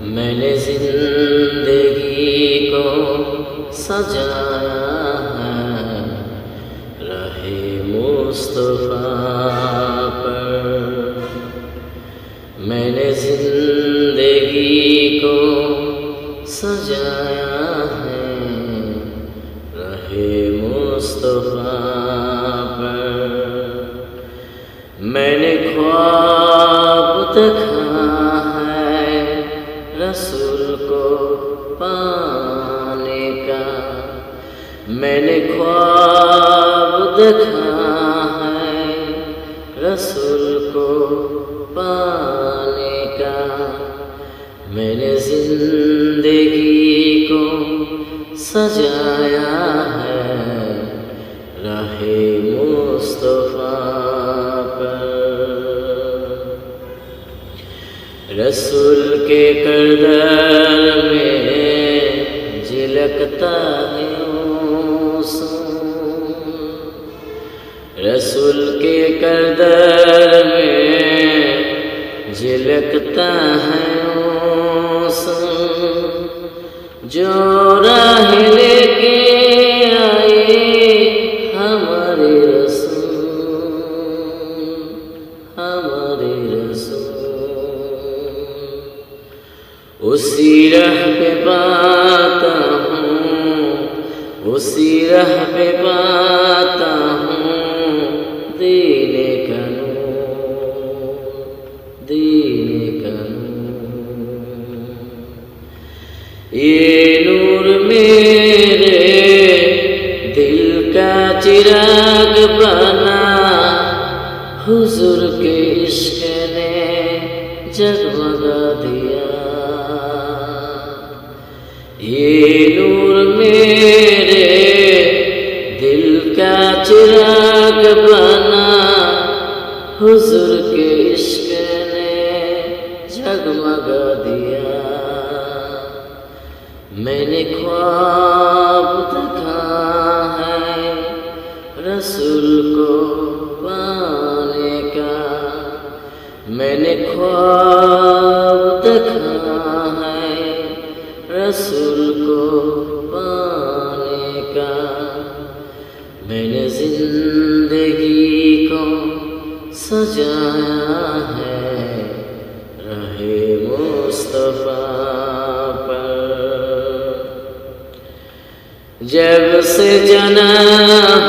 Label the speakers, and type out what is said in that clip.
Speaker 1: میں نے زندگی کو سجایا ہے۔ رہے مصطفیٰ پر میں نے زندگی کو سجایا رسول کو پانے کا میں نے خواب دیکھا ہے۔ رسول کو پانے کا میں نے زندگی کو سجایا ہے۔ راہ رسول کے کردار میں جھلکتا ہے رسول کے کردار میں جھلکتا ہے جو راہ لے کے آئے ہمارے رسول، ہمارے اسی راہ پہ پاتا ہوں اسی راہ پہ پاتا ہوں، دین کا نور دین کا نور یہ نور میرے، دل کا چراغ بنا حضور کے عشق نے جگمگا دیا یہ نور میرے دل کا چراغ بنا، حضور کے عشق نے جگمگا دیا۔ میں نے خواب دیکھا ہے رسول کو پانے کا۔ میں نے خواب میں نے زندگی کو سجایا ہے۔ رہے مصطفیٰ پر۔ جب سے جنا